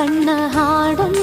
கண்ண